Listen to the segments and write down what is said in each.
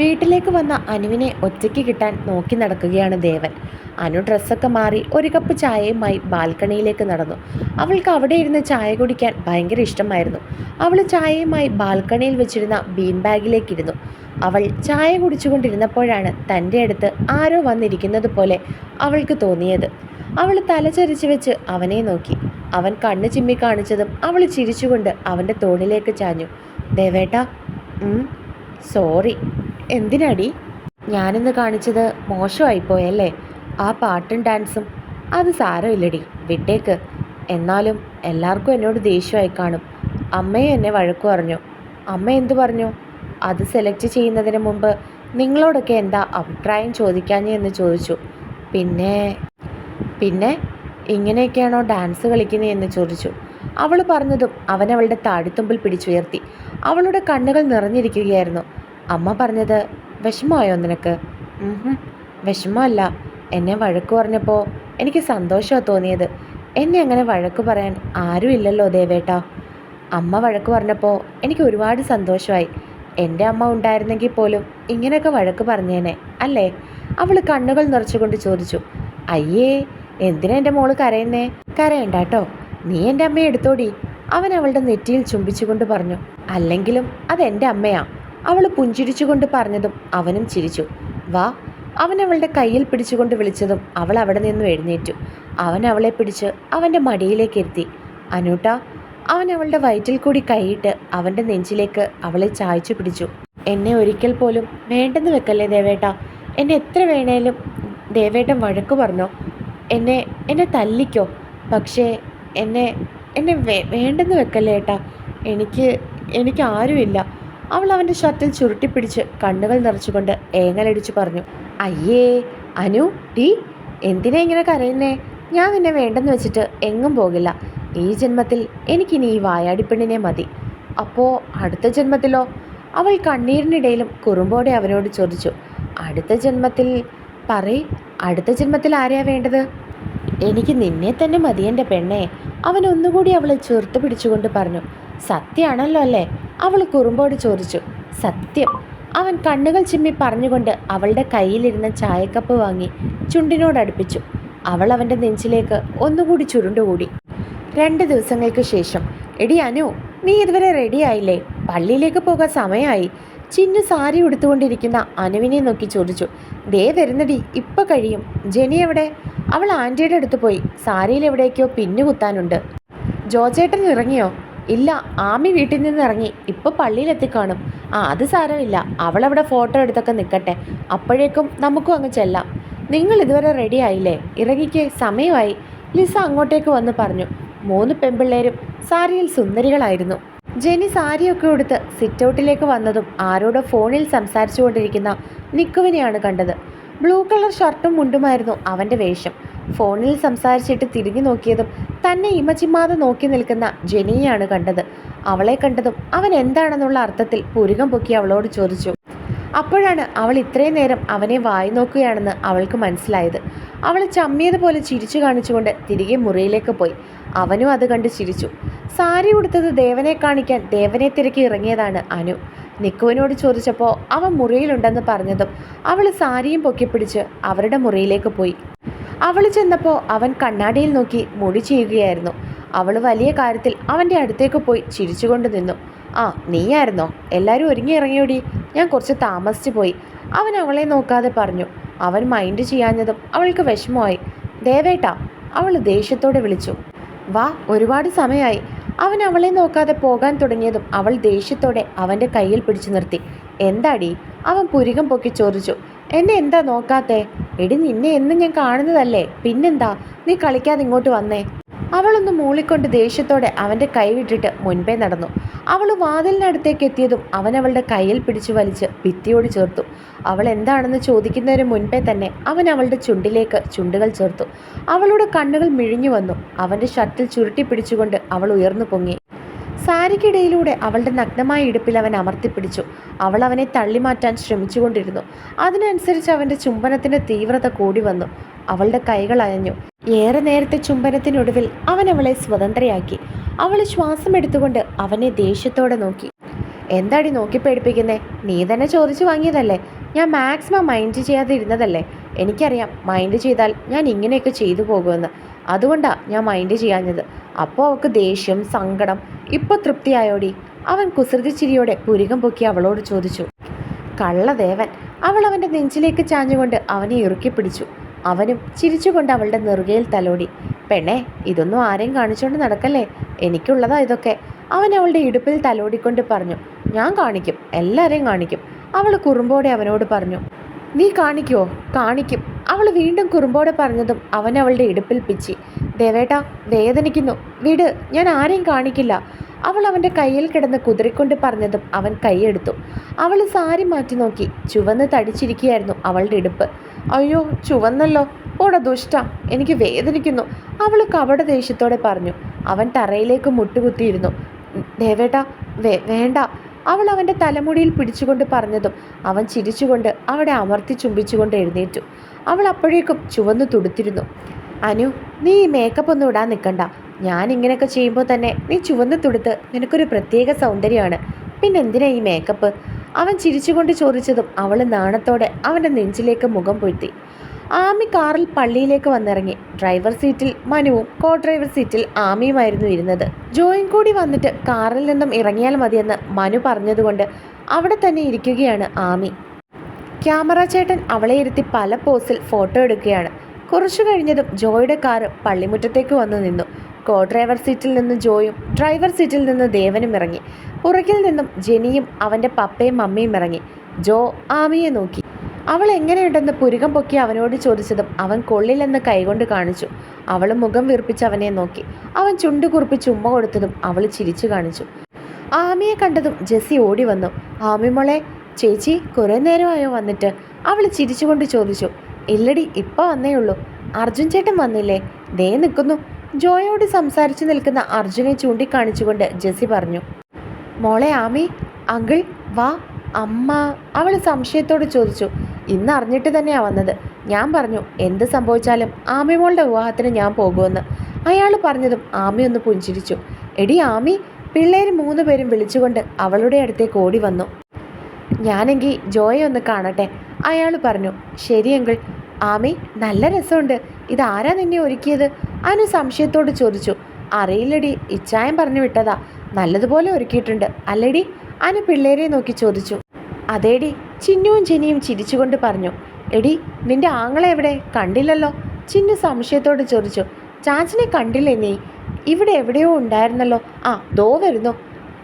വീട്ടിലേക്ക് വന്ന അനുവിനെ ഒറ്റയ്ക്ക് കിട്ടാൻ നോക്കി നടക്കുകയാണ് ദേവൻ. അനു ഡ്രസ്സൊക്കെ മാറി ഒരു കപ്പ് ചായയുമായി ബാൽക്കണിയിലേക്ക് നടന്നു. അവൾക്ക് അവിടെ ഇരുന്ന് ചായ കുടിക്കാൻ ഭയങ്കര ഇഷ്ടമായിരുന്നു. അവൾ ചായയുമായി ബാൽക്കണിയിൽ വെച്ചിരുന്ന ബീൻ ബാഗിലേക്കിരുന്നു അവൾ ചായ കുടിച്ചുകൊണ്ടിരുന്നപ്പോഴാണ് തന്റെ അടുത്ത് ആരോ വന്നിരിക്കുന്നത് പോലെ അവൾക്ക് തോന്നിയത്. അവൾ തലചരിച്ച് വെച്ച് അവനെ നോക്കി. അവൻ കണ്ണ് ചിമ്മി കാണിച്ചതും അവൾ ചിരിച്ചുകൊണ്ട് അവന്റെ തോളിലേക്ക് ചാഞ്ഞു. ദേവേട്ടാ സോറി. എന്തിനാടി? ഞാനിന്ന് കാണിച്ചത് മോശമായിപ്പോയല്ലേ ആ പാട്ടും ഡാൻസും. അത് സാരമില്ലടി. വിട്ടേക്ക്. എന്നാലും എല്ലാവർക്കും എന്നോട് ദേഷ്യമായി കാണും. അമ്മയെ എന്നെ വഴക്കു പറഞ്ഞു. അമ്മ എന്തു പറഞ്ഞു? അത് സെലക്ട് ചെയ്യുന്നതിന് മുമ്പ് നിങ്ങളോടൊക്കെ എന്താ അഭിപ്രായം ചോദിക്കാഞ്ഞേ എന്ന് ചോദിച്ചു. പിന്നെ പിന്നെ ഇങ്ങനെയൊക്കെയാണോ ഡാൻസ് കളിക്കുന്നതെന്ന് ചോദിച്ചു. അവൾ പറഞ്ഞതും അവൻ അവളുടെ താടിത്തുമ്പിൽ പിടിച്ചുയർത്തി. അവളുടെ കണ്ണുകൾ നിറഞ്ഞിരിക്കുകയായിരുന്നു. അമ്മ പറഞ്ഞത് വിഷമമായോ നിനക്ക്? വിഷമമല്ല. എന്നെ വഴക്ക് പറഞ്ഞപ്പോൾ എനിക്ക് സന്തോഷമാണ് തോന്നിയത്. എന്നെ അങ്ങനെ വഴക്ക് പറയാൻ ആരുമില്ലല്ലോ ദേവേട്ടാ. അമ്മ വഴക്ക് പറഞ്ഞപ്പോൾ എനിക്ക് ഒരുപാട് സന്തോഷമായി. എന്റെ അമ്മ ഉണ്ടായിരുന്നെങ്കിൽ പോലും ഇങ്ങനെയൊക്കെ വഴക്ക് പറഞ്ഞേനെ അല്ലേ? അവൾ കണ്ണുകൾ നിറച്ചുകൊണ്ട് ചോദിച്ചു. അയ്യേ എന്തിനാ എന്റെ മോൾ കരയുന്നേ? കരയണ്ട കേട്ടോ നീ എന്റെ അമ്മയെ എടുത്തോടി. അവൻ അവളുടെ നെറ്റിയിൽ ചുംബിച്ചുകൊണ്ട് പറഞ്ഞു. അല്ലെങ്കിലും അത് എന്റെ അമ്മയാ. അവൾ പുഞ്ചിരിച്ചുകൊണ്ട് പറഞ്ഞതും അവനും ചിരിച്ചു. വാ. അവൻ അവളുടെ കയ്യിൽ പിടിച്ചുകൊണ്ട് വിളിച്ചതും അവൾ അവിടെ നിന്നും എഴുന്നേറ്റു. അവൻ അവളെ പിടിച്ച് അവന്റെ മടിയിലേക്ക് എത്തി അനൂട്ട. അവൻ അവളുടെ വയറ്റിൽ കൂടി കൈയിട്ട് അവന്റെ നെഞ്ചിലേക്ക് അവളെ ചായച്ചു പിടിച്ചു. എന്നെ ഒരിക്കൽ പോലും വേണ്ടെന്ന് വെക്കല്ലേ ദേവേട്ട? എന്നെ എത്ര വേണേലും ദേവേട്ടൻ വഴക്ക് പറഞ്ഞോ? എന്നെ എന്നെ തല്ലിക്കോ? പക്ഷേ എന്നെ എന്നെ വേണ്ടെന്ന് വെക്കല്ലേ ഏട്ടാ? എനിക്ക് എനിക്ക് ആരുമില്ല. അവൾ അവന്റെ ഷർട്ടിൽ ചുരുട്ടിപ്പിടിച്ച് കണ്ണുകൾ നിറച്ചുകൊണ്ട് ഏങ്ങലടിച്ചു പറഞ്ഞു അയ്യേ അനു ടീ എന്തിനാ ഇങ്ങനെ കരയുന്നേ? ഞാൻ നിന്നെ വേണ്ടെന്ന് വെച്ചിട്ട് എങ്ങും പോകില്ല. ഈ ജന്മത്തിൽ എനിക്കിനി ഈ വായാടിപ്പെണ്ണിനെ മതി. അപ്പോൾ അടുത്ത ജന്മത്തിലോ? അവൾ കണ്ണീരിനിടയിലും കുറുമ്പോടെ അവനോട് ചോദിച്ചു അടുത്ത ജന്മത്തിൽ പറയ് അടുത്ത ജന്മത്തിൽ ആരെയാ വേണ്ടത്? എനിക്ക് നിന്നെ തന്നെ മതി എന്റെ പെണ്ണേ അവൻ ഒന്നുകൂടി അവളെ ചേർത്ത് പിടിച്ചുകൊണ്ട് പറഞ്ഞു സത്യമാണല്ലോ അല്ലേ? അവൾ കുറുമ്പോട് ചോദിച്ചു. സത്യം. അവൻ കണ്ണുകൾ ചിമ്മി പറഞ്ഞുകൊണ്ട് അവളുടെ കയ്യിലിരുന്ന ചായക്കപ്പ് വാങ്ങി ചുണ്ടിനോടടുപ്പിച്ചു അവൾ അവന്റെ നെഞ്ചിലേക്ക് ഒന്നുകൂടി ചുരുണ്ടുകൂടി രണ്ട് ദിവസങ്ങൾക്ക് ശേഷം എടി അനു നീ ഇതുവരെ റെഡിയായില്ലേ പള്ളിയിലേക്ക് പോകാൻ സമയമായി. ചിന്നു സാരി ഉടുത്തുകൊണ്ടിരിക്കുന്ന അനുവിനെ നോക്കി ചോദിച്ചു. ദേ വരുന്നടി ഇപ്പം കഴിയും. ജെനി എവിടെ? അവൾ ആന്റിയുടെ അടുത്ത് പോയി. സാരിയിൽ എവിടേക്കോ പിന്നു കുത്താനുണ്ട് ജോജേട്ടൻ ഇറങ്ങിയോ? ഇല്ല ആമി വീട്ടിൽ നിന്ന് ഇറങ്ങി. ഇപ്പോൾ പള്ളിയിലെത്തി കാണും ആ അത് സാരമില്ല. അവളവിടെ ഫോട്ടോ എടുത്തൊക്കെ നിൽക്കട്ടെ അപ്പോഴേക്കും നമുക്കും അങ്ങ് ചെല്ലാം. നിങ്ങൾ ഇതുവരെ റെഡി ആയില്ലേ? ഇറങ്ങിക്ക്. സമയമായി. ലിസ അങ്ങോട്ടേക്ക് വന്ന് പറഞ്ഞു. മൂന്ന് പെൺപിള്ളേരും സാരിയിൽ സുന്ദരികളായിരുന്നു. ജെനി സാരിയൊക്കെ ഉടുത്ത് സിറ്റൗട്ടിലേക്ക് വന്നതും ആരോടോ ഫോണിൽ സംസാരിച്ചുകൊണ്ടിരിക്കുന്ന നിക്കുവിനെയാണ് കണ്ടത്. ബ്ലൂ കളർ ഷർട്ടും മുണ്ടുമായിരുന്നു അവന്റെ വേഷം. ഫോണിൽ സംസാരിച്ചിട്ട് തിരിഞ്ഞു നോക്കിയതും തന്നെ ഇമചിമാതെ നോക്കി നിൽക്കുന്ന ജെനിയെയാണ് കണ്ടത്. അവളെ കണ്ടതും അവൻ എന്താണെന്നുള്ള അർത്ഥത്തിൽ പുരുകം പൊക്കി അവളോട് ചോദിച്ചു. അപ്പോഴാണ് അവൾ ഇത്രയും നേരം അവനെ വായി നോക്കുകയാണെന്ന് അവൾക്ക് മനസ്സിലായത്. അവൾ ചമ്മിയതുപോലെ ചിരിച്ചു കാണിച്ചുകൊണ്ട് തിരികെ മുറിയിലേക്ക് പോയി. അവനും അത് കണ്ട് ചിരിച്ചു. സാരി ഉടുത്തത് ദേവനെ കാണിക്കാൻ ദേവനെ തിരക്കി ഇറങ്ങിയതാണ് അനു. നിക്കുവിനോട് ചോദിച്ചപ്പോൾ അവൻ മുറിയിലുണ്ടെന്ന് പറഞ്ഞതും അവൾ സാരിയും പൊക്കിപ്പിടിച്ച് അവരുടെ മുറിയിലേക്ക് പോയി. അവൾ ചെന്നപ്പോൾ അവൻ കണ്ണാടിയിൽ നോക്കി മുടി ചെയ്യുകയായിരുന്നു. അവൾ വലിയ കാര്യത്തിൽ അവന്റെ അടുത്തേക്ക് പോയി ചിരിച്ചുകൊണ്ട് നിന്നു. ആ നീയായിരുന്നോ? എല്ലാവരും ഒരുങ്ങി ഇറങ്ങിയോടി. ഞാൻ കുറച്ച് താമസിച്ചു പോയി. അവൻ അവളെ നോക്കാതെ പറഞ്ഞു. അവൻ മൈൻഡ് ചെയ്യാഞ്ഞതും അവൾക്ക് വിഷമമായി. ദേവേട്ടാ അവൾ ദേഷ്യത്തോടെ വിളിച്ചു. വാ ഒരുപാട് സമയമായി അവൻ അവളെ നോക്കാതെ പോകാൻ തുടങ്ങിയതും അവൾ ദേഷ്യത്തോടെ അവന്റെ കയ്യിൽ പിടിച്ചു നിർത്തി. എന്താടി? അവൻ പുരികം പൊക്കി ചോദിച്ചു. എന്നെ എന്താ നോക്കാത്തെ? എടി നിന്നെ എന്നും ഞാൻ കാണുന്നതല്ലേ. പിന്നെന്താ? നീ കളിക്കാതെ ഇങ്ങോട്ട് വന്നേ. അവളൊന്ന് മൂളിക്കൊണ്ട് ദേഷ്യത്തോടെ അവന്റെ കൈവിട്ടിട്ട് മുൻപേ നടന്നു. അവൾ വാതിലിനടുത്തേക്ക് എത്തിയതും അവൻ അവളുടെ കയ്യിൽ പിടിച്ചു വലിച്ച് ഭിത്തിയോട് ചേർത്തു. അവൾ എന്താണെന്ന് ചോദിക്കുന്നതിന് മുൻപേ തന്നെ അവൻ അവളുടെ ചുണ്ടിലേക്ക് ചുണ്ടുകൾ ചേർത്തു. അവളുടെ കണ്ണുകൾ മിഴിഞ്ഞു വന്നു. അവന്റെ ഷർട്ടിൽ ചുരുട്ടി പിടിച്ചുകൊണ്ട് അവൾ ഉയർന്നു പൊങ്ങി. സാരിക്കിടയിലൂടെ അവളുടെ നഗ്നമായ ഇടുപ്പിൽ അവൻ അമർത്തിപ്പിടിച്ചു. അവൾ അവനെ തള്ളിമാറ്റാൻ ശ്രമിച്ചുകൊണ്ടിരുന്നു. അതിനനുസരിച്ച് അവന്റെ ചുംബനത്തിന്റെ തീവ്രത കൂടി വന്നു. അവളുടെ കൈകൾ അയഞ്ഞു. ഏറെ നേരത്തെ ചുംബനത്തിനൊടുവിൽ അവൻ അവളെ സ്വതന്ത്രയാക്കി. അവൾ ശ്വാസം എടുത്തുകൊണ്ട് അവനെ ദേഷ്യത്തോടെ നോക്കി. എന്താടി നോക്കി പേടിപ്പിക്കുന്നേ? നീ തന്നെ ചോദിച്ചു വാങ്ങിയതല്ലേ? ഞാൻ മാക്സിമം മൈൻഡ് ചെയ്യാതിരുന്നതല്ലേ എനിക്കറിയാം മൈൻഡ് ചെയ്താൽ ഞാൻ ഇങ്ങനെയൊക്കെ ചെയ്തു പോകുമെന്ന്. അതുകൊണ്ടാ ഞാൻ മൈൻഡ് ചെയ്യാഞ്ഞത്. അപ്പോൾ അവൾക്ക് ദേഷ്യം സങ്കടം ഇപ്പോൾ തൃപ്തിയായോടി? അവൻ കുസൃതി ചിരിയോടെ പുരികം പൊക്കി അവളോട് ചോദിച്ചു. കള്ളദേവൻ അവൾ അവന്റെ നെഞ്ചിലേക്ക് ചാഞ്ഞുകൊണ്ട് അവനെ ഇറുക്കി പിടിച്ചു. അവനും ചിരിച്ചുകൊണ്ട് അവളുടെ നെറുകയിൽ തലോടി. പെണ്ണെ ഇതൊന്നും ആരെയും കാണിച്ചുകൊണ്ട് നടക്കല്ലേ? എനിക്കുള്ളതാ ഇതൊക്കെ. അവൻ അവളുടെ ഇടുപ്പിൽ തലോടിക്കൊണ്ട് പറഞ്ഞു. ഞാൻ കാണിക്കും എല്ലാവരെയും കാണിക്കും. അവൾ കുറുമ്പോടെ അവനോട് പറഞ്ഞു. നീ കാണിക്കുവോ കാണിക്കും. അവൾ വീണ്ടും കുറുമ്പോടെ പറഞ്ഞതും അവൻ അവളുടെ ഇടുപ്പിൽ പിച്ചി. ദേവേട്ട വേദനിക്കുന്നു. വിട് ഞാൻ ആരെയും കാണിക്കില്ല. അവൾ അവന്റെ കയ്യിൽ കിടന്ന് കുതിരിക്കൊണ്ട് പറഞ്ഞതും അവൻ കൈയെടുത്തു. അവൾ സാരി മാറ്റി നോക്കി ചുവന്ന് തടിച്ചിരിക്കുകയായിരുന്നു അവളുടെ ഇടുപ്പ്. അയ്യോ ചുവന്നല്ലോ. ഓട ദുഷ്ട എനിക്ക് വേദനിക്കുന്നു. അവൾ കപട ദേഷ്യത്തോടെ പറഞ്ഞു. അവൻ തറയിലേക്ക് മുട്ടുകുത്തിയിരുന്നു. ദേവേട്ട വേണ്ട. അവൾ അവന്റെ തലമുടിയിൽ പിടിച്ചുകൊണ്ട് പറഞ്ഞതും അവൻ ചിരിച്ചുകൊണ്ട് അവിടെ അമർത്തി ചുംബിച്ചുകൊണ്ട് എഴുന്നേറ്റു. അവൾ അപ്പോഴേക്കും ചുവന്നു തുടുത്തിരുന്നു. അനു നീ ഈ മേക്കപ്പ് ഒന്നും ഇടാൻ നിൽക്കണ്ട ഞാൻ ഇങ്ങനെയൊക്കെ ചെയ്യുമ്പോൾ തന്നെ നീ ചുവന്ന് തുടുത്ത് നിനക്കൊരു പ്രത്യേക സൗന്ദര്യമാണ്. പിന്നെ എന്തിനാ ഈ മേക്കപ്പ് അവൻ ചിരിച്ചുകൊണ്ട് ചോദിച്ചതും അവൾ നാണത്തോടെ അവന്റെ നെഞ്ചിലേക്ക് മുഖം പൊഴ്ത്തി ആമി കാറിൽ പള്ളിയിലേക്ക് വന്നിറങ്ങി. ഡ്രൈവർ സീറ്റിൽ മനുവും കോ ഡ്രൈവർ സീറ്റിൽ ആമിയുമായിരുന്നു ഇരുന്നത്. ജോയിൻ കൂടി വന്നിട്ട് കാറിൽ നിന്നും ഇറങ്ങിയാൽ മതിയെന്ന് മനു പറഞ്ഞതുകൊണ്ട് അവിടെ തന്നെ ഇരിക്കുകയാണ് ആമി. ക്യാമറ ചേട്ടൻ അവളെ ഇരുത്തി പല പോസിൽ ഫോട്ടോ എടുക്കുകയാണ്. കുറച്ചു കഴിഞ്ഞതും ജോയുടെ കാറ് പള്ളിമുറ്റത്തേക്ക് വന്നു നിന്നു. കോ ഡ്രൈവർ സീറ്റിൽ നിന്ന് ജോയും ഡ്രൈവർ സീറ്റിൽ നിന്ന് ദേവനും ഇറങ്ങി. പുറകിൽ നിന്നും ജെനിയും അവന്റെ പപ്പയും മമ്മിയും ഇറങ്ങി. ജോ ആമിയെ നോക്കി. അവൾ എങ്ങനെയുണ്ടെന്ന് പുരുകം പൊക്കി അവനോട് ചോദിച്ചതും അവൻ കൊള്ളില്ലെന്ന് കൈകൊണ്ട് കാണിച്ചു. അവൾ മുഖം വീർപ്പിച്ച് അവനെ നോക്കി. അവൻ ചുണ്ടു കുറിപ്പിച്ച് ഉമ്മ കൊടുത്തതും അവൾ ചിരിച്ചു കാണിച്ചു. ആമിയെ കണ്ടതും ജെസ്സി ഓടി വന്നു. ആമി മോളെ ചേച്ചി കുറേ നേരമായോ വന്നിട്ട്? അവൾ ചിരിച്ചുകൊണ്ട് ചോദിച്ചു. ഇല്ലടി ഇപ്പം വന്നേ ഉള്ളൂ. അർജുൻ ചേട്ടൻ വന്നില്ലേ? ദേ നിൽക്കുന്നു. ജോയോട് സംസാരിച്ചു നിൽക്കുന്ന അർജുനെ ചൂണ്ടിക്കാണിച്ചുകൊണ്ട് ജെസ്സി പറഞ്ഞു. മോളെ ആമി അങ്കിൾ വാ അമ്മ അവൾ സംശയത്തോട് ചോദിച്ചു. ഇന്ന് അറിഞ്ഞിട്ട് തന്നെയാ വന്നത്. ഞാൻ പറഞ്ഞു എന്ത് സംഭവിച്ചാലും ആമിമോളുടെ വിവാഹത്തിന് ഞാൻ പോകുമെന്ന്. അയാൾ പറഞ്ഞതും ആമി ഒന്ന് പുഞ്ചിരിച്ചു. എടി ആമി പിള്ളേർ മൂന്ന് പേരും വിളിച്ചുകൊണ്ട് അവളുടെ അടുത്തേക്ക് ഓടി വന്നു. ഞാനെങ്കിൽ ജോയെ ഒന്ന് കാണട്ടെ? അയാൾ പറഞ്ഞു. ശരിയെങ്കിൽ ആമി നല്ല രസമുണ്ട്. ഇതാരാ നിന്നെ ഒരുക്കിയത്? അനു സംശയത്തോട് ചോദിച്ചു. അറിയില്ലടി ഇച്ചായം പറഞ്ഞു വിട്ടതാ. നല്ലതുപോലെ ഒരുക്കിയിട്ടുണ്ട്. അല്ലടി? അനു പിള്ളേരെ നോക്കി ചോദിച്ചു. അതേടി ചിന്നുവും ചിനിയും ചിരിച്ചുകൊണ്ട് പറഞ്ഞു എടി നിന്റെ ആങ്ങളെ എവിടെ? കണ്ടില്ലല്ലോ. ചിന്നു സംശയത്തോട് ചോദിച്ചു ചാച്ചനെ കണ്ടില്ലേ നീ? ഇവിടെ എവിടെയോ ഉണ്ടായിരുന്നല്ലോ. ആ ദോ വരുന്നു.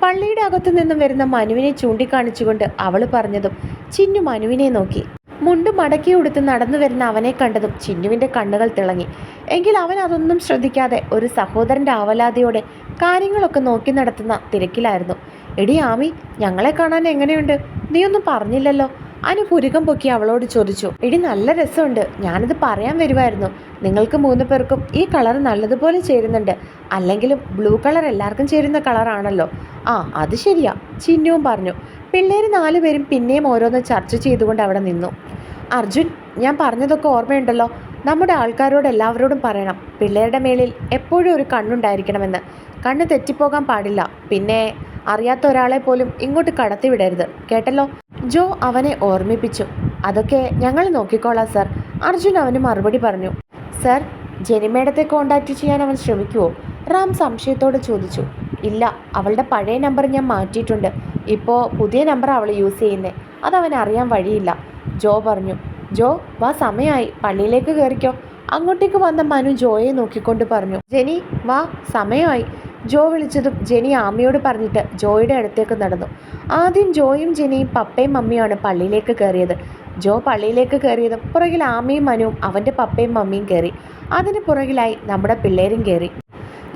പള്ളിയുടെ അകത്തു നിന്നും വരുന്ന മനുവിനെ ചൂണ്ടിക്കാണിച്ചുകൊണ്ട് അവൾ പറഞ്ഞതും ചിന്നു മനുവിനെ നോക്കി. മുണ്ട് മടക്കി ഉടുത്ത് നടന്നു വരുന്ന അവനെ കണ്ടതും ചിന്നുവിന്റെ കണ്ണുകൾ തിളങ്ങി. എങ്കിൽ അവൻ അതൊന്നും ശ്രദ്ധിക്കാതെ ഒരു സഹോദരന്റെ ആവലാതിയോടെ കാര്യങ്ങളൊക്കെ നോക്കി നടത്തുന്ന തിരക്കിലായിരുന്നു. എടി ആമി ഞങ്ങളെ കാണാൻ എങ്ങനെയുണ്ട്? നീയൊന്നും പറഞ്ഞില്ലല്ലോ. അനു പുരുകം പൊക്കി അവളോട് ചോദിച്ചു. എടി നല്ല രസമുണ്ട്. ഞാനത് പറയാൻ വരുമായിരുന്നു നിങ്ങൾക്ക് മൂന്ന് പേർക്കും ഈ കളർ നല്ലതുപോലെ ചേരുന്നുണ്ട്. അല്ലെങ്കിലും ബ്ലൂ കളർ എല്ലാവർക്കും ചേരുന്ന കളറാണല്ലോ. ആ അത് ശരിയാ ചിന്നുവും പറഞ്ഞു. പിള്ളേർ നാലുപേരും പിന്നെയും ഓരോന്ന് ചർച്ച ചെയ്തുകൊണ്ട് അവിടെ നിന്നു. അർജുൻ ഞാൻ പറഞ്ഞതൊക്കെ ഓർമ്മയുണ്ടല്ലോ. നമ്മുടെ ആൾക്കാരോട് എല്ലാവരോടും പറയണം. പിള്ളേരുടെ മേളിൽ എപ്പോഴും ഒരു കണ്ണുണ്ടായിരിക്കണമെന്ന്. കണ്ണ് തെറ്റിപ്പോകാൻ പാടില്ല. പിന്നെ അറിയാത്ത ഒരാളെ പോലും ഇങ്ങോട്ട് കടത്തിവിടരുത് കേട്ടല്ലോ? ജോ അവനെ ഓർമ്മിപ്പിച്ചു. അതൊക്കെ ഞങ്ങൾ നോക്കിക്കോളാം സർ. അർജുൻ അവന് മറുപടി പറഞ്ഞു. സർ ജനിമേടത്തെ കോണ്ടാക്ട് ചെയ്യാൻ അവൻ ശ്രമിക്കുമോ റാം സംശയത്തോടെ ചോദിച്ചു. ഇല്ല അവളുടെ പഴയ നമ്പർ ഞാൻ മാറ്റിയിട്ടുണ്ട്. ഇപ്പോൾ പുതിയ നമ്പർ അവൾ യൂസ് ചെയ്യുന്നത് അതവൻ അറിയാൻ വഴിയില്ല. ജോ പറഞ്ഞു ജോ വാ സമയമായി പള്ളിയിലേക്ക് കയറിക്കോ അങ്ങോട്ടേക്ക് വന്ന മനു ജോയെ നോക്കിക്കൊണ്ട് പറഞ്ഞു ജെനി വാ സമയമായി. ജോ വിളിച്ചതും ജെനി ആമിയോട് പറഞ്ഞിട്ട് ജോയുടെ അടുത്തേക്ക് നടന്നു. ആദ്യം ജോയും ജെനിയും പപ്പയും മമ്മിയുമാണ് പള്ളിയിലേക്ക് കയറിയത്. ജോ പള്ളിയിലേക്ക് കയറിയതും പുറകിൽ ആമിയും മനുവും അവന്റെ പപ്പയും മമ്മിയും കയറി. അതിന് പുറകിലായി നമ്മുടെ പിള്ളേരും കയറി.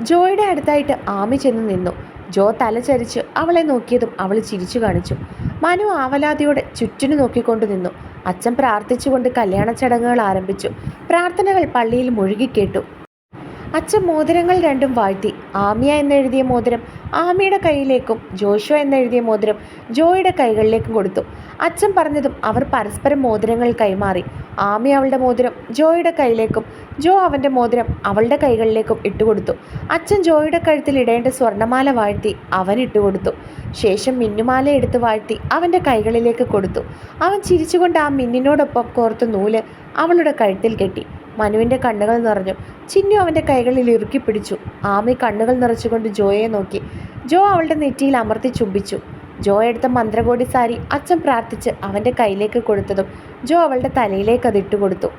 ജോയുടെ അടുത്തായിട്ട് ആമി ചെന്ന് നിന്നു. ജോ തലചരിച്ച് അവളെ നോക്കിയതും അവൾ ചിരിച്ചു കാണിച്ചു. മനു ആവലാതിയോടെ ചുറ്റിനു നോക്കിക്കൊണ്ട് നിന്നു. അച്ഛൻ പ്രാർത്ഥിച്ചുകൊണ്ട് കല്യാണ ചടങ്ങുകൾ ആരംഭിച്ചു. പ്രാർത്ഥനകൾ പള്ളിയിൽ മുഴുകിക്കേട്ടു അച്ഛൻ മോതിരങ്ങൾ രണ്ടും വാഴ്ത്തി. ആമിയ എന്നെഴുതിയ മോതിരം ആമിയുടെ കയ്യിലേക്കും ജോഷോ എന്നെഴുതിയ മോതിരം ജോയുടെ കൈകളിലേക്കും കൊടുത്തു. അച്ഛൻ പറഞ്ഞതും അവർ പരസ്പരം മോതിരങ്ങൾ കൈമാറി. ആമി അവളുടെ മോതിരം ജോയുടെ കയ്യിലേക്കും ജോ അവന്റെ മോതിരം അവളുടെ കൈകളിലേക്കും ഇട്ടുകൊടുത്തു. അച്ഛൻ ജോയുടെ കഴുത്തിൽ ഇടേണ്ട സ്വർണമാല വാഴ്ത്തി അവൻ ഇട്ടുകൊടുത്തു. ശേഷം മിന്നുമാല എടുത്ത് വാഴ്ത്തി അവന്റെ കൈകളിലേക്ക് കൊടുത്തു. അവൻ ചിരിച്ചുകൊണ്ട് ആ മിന്നിനോടൊപ്പം കോർത്ത നൂൽ അവളുടെ കഴുത്തിൽ കെട്ടി. മനുവിന്റെ കണ്ണുകൾ നിറഞ്ഞു. ചിന്നു അവന്റെ കൈകളിൽ ഇറുക്കി പിടിച്ചു. ആമി കണ്ണുകൾ നിറച്ചുകൊണ്ട് ജോയെ നോക്കി. ജോ അവളുടെ നെറ്റിയിൽ അമർത്തി ചുംബിച്ചു. ജോ എടുത്ത മന്ത്രകോടി സാരി അച്ഛൻ പ്രാർത്ഥിച്ച് അവന്റെ കയ്യിലേക്ക് കൊടുത്തതും ജോ അവളുടെ തലയിലേക്ക് അത് ഇട്ടുകൊടുത്തു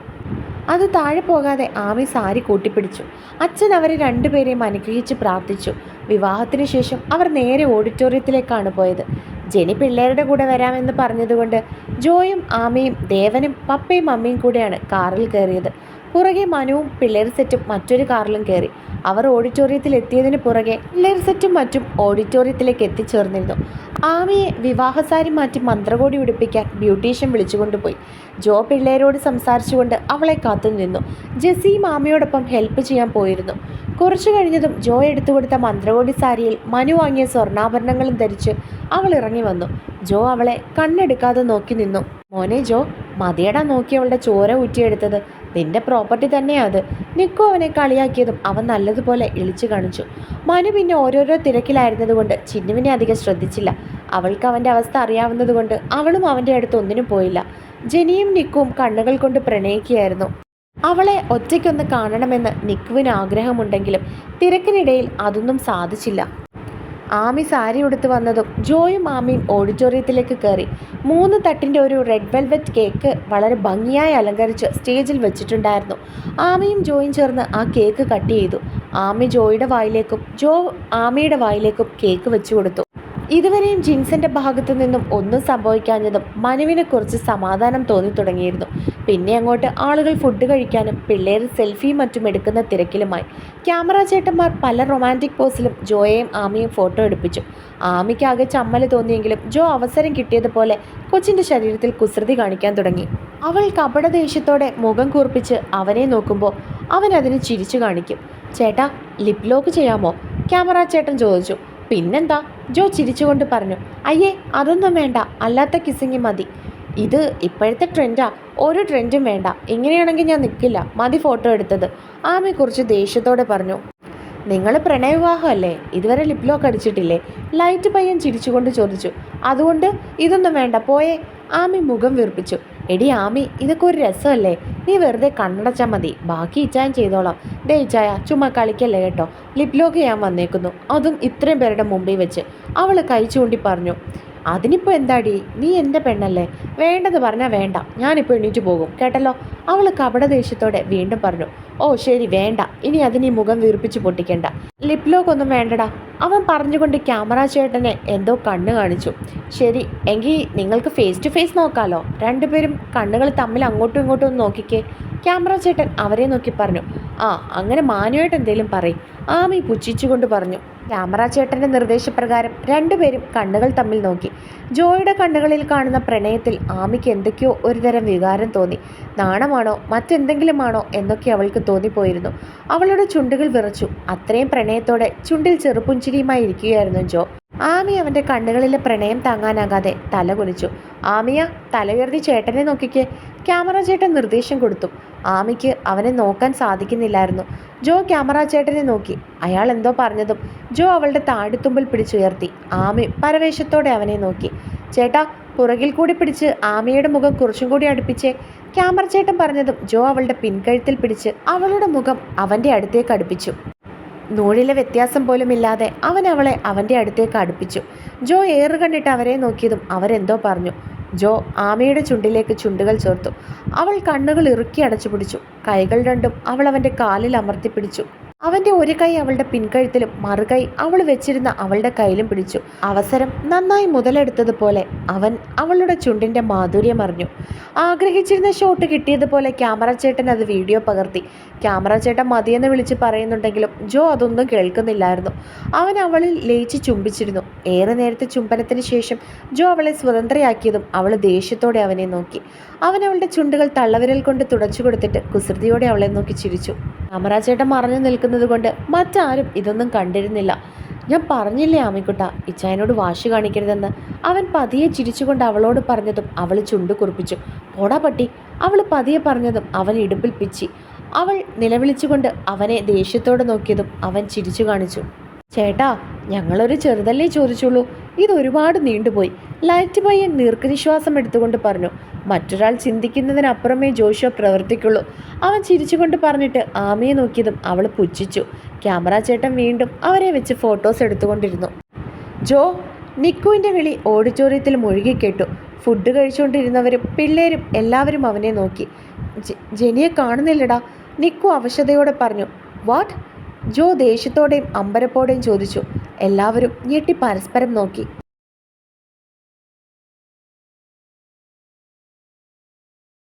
അത് താഴെ പോകാതെ ആമി സാരി കൂട്ടിപ്പിടിച്ചു. അച്ഛൻ അവരെ രണ്ടുപേരെയും അനുഗ്രഹിച്ച് പ്രാർത്ഥിച്ചു. വിവാഹത്തിന് ശേഷം അവർ നേരെ ഓഡിറ്റോറിയത്തിലേക്കാണ് പോയത്. ജെനി പിള്ളേരുടെ കൂടെ വരാമെന്ന് പറഞ്ഞതുകൊണ്ട് ജോയും ആമയും ദേവനും പപ്പയും അമ്മയും കൂടെയാണ് കാറിൽ കയറിയത്. പുറകെ മനുവും പിള്ളേർ സെറ്റും മറ്റൊരു കാറിലും കയറി. അവർ ഓഡിറ്റോറിയത്തിൽ എത്തിയതിന് പുറകെ പിള്ളേർ സെറ്റും മറ്റും ഓഡിറ്റോറിയത്തിലേക്ക് എത്തിച്ചേർന്നിരുന്നു. ആമിയെ വിവാഹസാരി മാറ്റി മന്ത്രകോടി ഉടുപ്പിക്കാൻ ബ്യൂട്ടീഷ്യൻ വിളിച്ചുകൊണ്ടുപോയി. ജോ പിള്ളേരോട് സംസാരിച്ചുകൊണ്ട് അവളെ കാത്തുനിന്നു ജെസ്സിയും ആമയോടൊപ്പം ഹെൽപ്പ് ചെയ്യാൻ പോയിരുന്നു. കുറച്ചു കഴിഞ്ഞതും ജോ എടുത്തുകൊടുത്ത മന്ത്രകോടി സാരിയിൽ മനു വാങ്ങിയ സ്വർണാഭരണങ്ങളും ധരിച്ച് അവൾ ഇറങ്ങി വന്നു. ജോ അവളെ കണ്ണെടുക്കാതെ നോക്കി നിന്നു. മോനെ ജോ മതിയടാ നോക്കി അവളുടെ ചോര ഊറ്റിയെടുത്തത്. നിന്റെ പ്രോപ്പർട്ടി തന്നെയാ അത്. നിക്കു അവനെ കളിയാക്കിയതും അവൻ നല്ലതുപോലെ ഇളിച്ചു കാണിച്ചു. മനു പിന്നെ ഓരോരോ തിരക്കിലായിരുന്നതുകൊണ്ട് ചിന്നുവിനെ അധികം ശ്രദ്ധിച്ചില്ല. അവൾക്ക് അവന്റെ അവസ്ഥ അറിയാവുന്നതുകൊണ്ട് അവളും അവന്റെ അടുത്ത് ഒന്നിനും പോയില്ല. ജനിയും നിക്കുവും കണ്ണുകൾ കൊണ്ട് പ്രണയിക്കുകയായിരുന്നു. അവളെ ഒറ്റയ്ക്കൊന്ന് കാണണമെന്ന് നിക്കുവിന് ആഗ്രഹമുണ്ടെങ്കിലും തിരക്കിനിടയിൽ അതൊന്നും സാധിച്ചില്ല. ആമി സാരി ഉടുത്ത് വന്നതും ജോയും ആമിയും ഓഡിറ്റോറിയത്തിലേക്ക് കയറി. മൂന്ന് തട്ടിന്റെ ഒരു റെഡ് വെൽവെറ്റ് കേക്ക് വളരെ ഭംഗിയായി അലങ്കരിച്ച് സ്റ്റേജിൽ വെച്ചിട്ടുണ്ടായിരുന്നു. ആമിയും ജോയും ചേർന്ന് ആ കേക്ക് കട്ട് ചെയ്തു. ആമി ജോയുടെ വായിലേക്കും ജോ ആമിയുടെ വായിലേക്കും കേക്ക് വെച്ചു കൊടുത്തു. ഇതുവരെയും ജിൻസിന്റെ ഭാഗത്തു നിന്നും ഒന്നും സംഭവിക്കാഞ്ഞതും മനുവിനെ കുറിച്ച് സമാധാനം തോന്നി തുടങ്ങിയിരുന്നു. പിന്നെ അങ്ങോട്ട് ആളുകൾ ഫുഡ് കഴിക്കാനും പിള്ളേർ സെൽഫിയും മറ്റും എടുക്കുന്ന തിരക്കിലുമായി. ക്യാമറ ചേട്ടന്മാർ പല റൊമാന്റിക് പോസിലും ജോയെയും ആമിയും ഫോട്ടോ എടുപ്പിച്ചു. ആമിക്കാകെ ചമ്മൽ തോന്നിയെങ്കിലും ജോ അവസരം കിട്ടിയതുപോലെ കൊച്ചിന്റെ ശരീരത്തിൽ കുസൃതി കാണിക്കാൻ തുടങ്ങി. അവൾ കപട ദേഷ്യത്തോടെ മുഖം കൂർപ്പിച്ച് അവനെ നോക്കുമ്പോൾ അവൻ അതിന് ചിരിച്ചു കാണിക്കും. ചേട്ടാ ലിപ് ലോക്ക് ചെയ്യാമോ? ക്യാമറ ചേട്ടൻ ചോദിച്ചു. പിന്നെന്താ? ജോ ചിരിച്ചുകൊണ്ട് പറഞ്ഞു അയ്യേ അതൊന്നും വേണ്ട. അല്ലാത്ത കിസ്സിങ് മതി. ഇത് ഇപ്പോഴത്തെ ട്രെൻഡാ ഒരു ട്രെൻഡും വേണ്ട. ഇങ്ങനെയാണെങ്കിൽ ഞാൻ നിൽക്കില്ല മതി ഫോട്ടോ എടുത്തത്. ആമി കുറിച്ച് ദേഷ്യത്തോടെ പറഞ്ഞു നിങ്ങൾ പ്രണയവിവാഹമല്ലേ? ഇതുവരെ ലിപ് ലോക്ക് അടിച്ചിട്ടില്ലേ? ലൈറ്റ് പയ്യൻ ചിരിച്ചുകൊണ്ട് ചോദിച്ചു അതുകൊണ്ട് ഇതൊന്നും വേണ്ട. പോയേ. ആമി മുഖം വീർപ്പിച്ചു. എടി ആമി ഇതൊക്കെ ഒരു രസമല്ലേ? നീ വെറുതെ കണ്ണടച്ചാൽ മതി. ബാക്കി ഇച്ചായൻ ചെയ്തോളാം. ദേ ഇച്ചായ ചുമ്മാ കളിക്കല്ലേ കേട്ടോ? ലിപ് ഞാൻ വന്നേക്കുന്നു. അതും ഇത്രയും പേരുടെ മുമ്പിൽ വെച്ച്. അവൾ കൈ ചൂണ്ടി പറഞ്ഞു. അതിനിപ്പോൾ എന്താടി? നീ എന്റെ പെണ്ണല്ലേ? വേണ്ടത് പറഞ്ഞാൽ വേണ്ട. ഞാനിപ്പോൾ എണീറ്റ് പോകും. കേട്ടല്ലോ? അവൾ കപട ദേഷ്യത്തോടെ വീണ്ടും പറഞ്ഞു ഓ ശരി വേണ്ട. ഇനി അതിന് മുഖം വീർപ്പിച്ച് പൊട്ടിക്കണ്ട. ലിപ് ലോക്ക് ഒന്നും വേണ്ടടാ. അവൻ പറഞ്ഞുകൊണ്ട് ക്യാമറ ചേട്ടനെ എന്തോ കണ്ണ് കാണിച്ചു. ശരി എങ്കിൽ നിങ്ങൾക്ക് ഫേസ് ടു ഫേസ് നോക്കാമല്ലോ രണ്ടുപേരും കണ്ണുകൾ തമ്മിൽ അങ്ങോട്ടും ഇങ്ങോട്ടും ഒന്ന് നോക്കിക്കേ. ക്യാമറ ചേട്ടൻ അവരെ നോക്കി പറഞ്ഞു ആ അങ്ങനെ മാനുവായിട്ട് എന്തേലും പറയും. ആമി പുച്ഛിച്ചുകൊണ്ട് പറഞ്ഞു ക്യാമറ ചേട്ടന്റെ നിർദ്ദേശപ്രകാരം രണ്ടുപേരും കണ്ണുകൾ തമ്മിൽ നോക്കി. ജോയിയുടെ കണ്ണുകളിൽ കാണുന്ന പ്രണയത്തിൽ ആമിക്ക് എന്തൊക്കെയോ ഒരുതരം വികാരം തോന്നി. നാണമാണോ? മറ്റെന്തെങ്കിലുമാണോ? എന്നൊക്കെ അവൾക്ക് തോന്നിപ്പോയിരുന്നു. അവളുടെ ചുണ്ടുകൾ വിറച്ചു. അത്രയും പ്രണയത്തോടെ ചുണ്ടിൽ ചെറുപ്പുഞ്ചിരിയുമായി ഇരിക്കുകയായിരുന്നു ജോ. ആമി അവന്റെ കണ്ണുകളിലെ പ്രണയം താങ്ങാനാകാതെ തല കുനിച്ചു. ആമിയ തലയുയർത്തി ചേട്ടനെ നോക്കിക്കേ. ക്യാമറ ചേട്ടൻ നിർദ്ദേശം കൊടുത്തു. ആമിക്ക് അവനെ നോക്കാൻ സാധിക്കുന്നില്ലായിരുന്നു. ജോ ക്യാമറ ചേട്ടനെ നോക്കി. അയാൾ എന്തോ പറഞ്ഞതും ജോ അവളുടെ താടിത്തുമ്പിൽ പിടിച്ചുയർത്തി. ആമി പരവേശത്തോടെ അവനെ നോക്കി. ചേട്ടാ പുറകിൽ കൂടി പിടിച്ച് ആമയുടെ മുഖം കുറച്ചും കൂടി അടുപ്പിച്ചേ. ക്യാമറ ചേട്ടൻ പറഞ്ഞതും ജോ അവളുടെ പിൻകഴുത്തിൽ പിടിച്ച് അവളുടെ മുഖം അവന്റെ അടുത്തേക്ക് അടുപ്പിച്ചു. നൂലിലെ വ്യത്യാസം പോലുമില്ലാതെ അവൻ അവളെ അവന്റെ അടുത്തേക്ക് അടുപ്പിച്ചു. ജോ ഏറ് കണ്ടിട്ട് അവരെ നോക്കിയതും അവരെന്തോ പറഞ്ഞു. ജോ ആമയുടെ ചുണ്ടിലേക്ക് ചുണ്ടുകൾ ചേർത്തു. അവൾ കണ്ണുകൾ ഇറുക്കി അടച്ചു പിടിച്ചു കൈകൾ രണ്ടും അവൾ അവന്റെ കാലിൽ അമർത്തി അവന്റെ ഒരു കൈ അവളുടെ പിൻകഴുത്തിലും മറുകൈ അവൾ വെച്ചിരുന്ന അവളുടെ കയ്യിലും പിടിച്ചു. അവസരം നന്നായി മുതലെടുത്തതുപോലെ അവൻ അവളുടെ ചുണ്ടിന്റെ മാധുര്യം അറിഞ്ഞു. ആഗ്രഹിച്ചിരുന്ന ഷോട്ട് കിട്ടിയതുപോലെ ക്യാമറ ചേട്ടൻ അത് വീഡിയോ പകർത്തി. ക്യാമറ ചേട്ടൻ മതിയെന്ന് വിളിച്ച് പറയുന്നുണ്ടെങ്കിലും ജോ അതൊന്നും കേൾക്കുന്നില്ലായിരുന്നു. അവൻ അവളിൽ ലയിച്ച് ചുംബിച്ചിരുന്നു. ഏറെ നേരത്തെ ചുംബനത്തിന് ശേഷം ജോ അവളെ സ്വതന്ത്രയാക്കിയതും അവൾ ദേഷ്യത്തോടെ അവനെ നോക്കി. അവൻ അവളുടെ ചുണ്ടുകൾ തള്ളവിരൽ കൊണ്ട് തുടച്ചു കൊടുത്തിട്ട് കുസൃതിയോടെ അവളെ നോക്കി ചിരിച്ചു. കാമറാജേട്ടൻ മറഞ്ഞു നിൽക്കുന്നത് കൊണ്ട് മറ്റാരും ഇതൊന്നും കണ്ടിരുന്നില്ല. ഞാൻ പറഞ്ഞില്ലേ ആമിക്കുട്ട ഇച്ചായനോട് വാശി കാണിക്കരുതെന്ന്. അവൻ പതിയെ ചിരിച്ചുകൊണ്ട് അവളോട് പറഞ്ഞതും അവൾ ചുണ്ടു കുറിപ്പിച്ചു. പോടാ പട്ടി അവൾ പതിയെ പറഞ്ഞതും അവൻ ഇടുപ്പിൽ പിച്ചി. അവൾ നിലവിളിച്ചുകൊണ്ട് അവനെ ദേഷ്യത്തോടെ നോക്കിയതും അവൻ ചിരിച്ചു കാണിച്ചു. ചേട്ടാ ഞങ്ങളൊരു ചെറുതല്ലേ ചോദിച്ചുള്ളൂ. ഇത് ഒരുപാട് നീണ്ടുപോയി. ലൈറ്റ് പയ്യൻ ദീർഘനിശ്വാസം എടുത്തുകൊണ്ട് പറഞ്ഞു മറ്റൊരാൾ ചിന്തിക്കുന്നതിനപ്പുറമേ ജോഷോ പ്രവർത്തിക്കുള്ളൂ. അവൻ ചിരിച്ചുകൊണ്ട് പറഞ്ഞിട്ട് ആമയെ നോക്കിയതും അവൾ പുച്ഛിച്ചു. ക്യാമറ ചേട്ടൻ വീണ്ടും അവരെ വെച്ച് ഫോട്ടോസ് എടുത്തുകൊണ്ടിരുന്നു. ജോ നിക്കുവിന്റെ വിളി ഓഡിറ്റോറിയത്തിൽ മുഴുകിക്കേട്ടു ഫുഡ് കഴിച്ചുകൊണ്ടിരുന്നവരും പിള്ളേരും എല്ലാവരും അവനെ നോക്കി. "ജെ- ജെനിയെ കാണുന്നില്ലടാ നിക്കു അവശതയോടെ പറഞ്ഞു വാട്ട്? ജോ ദേഷ്യത്തോടെയും അമ്പരപ്പോടെയും ചോദിച്ചു. എല്ലാവരും ഞെട്ടി പരസ്പരം നോക്കി.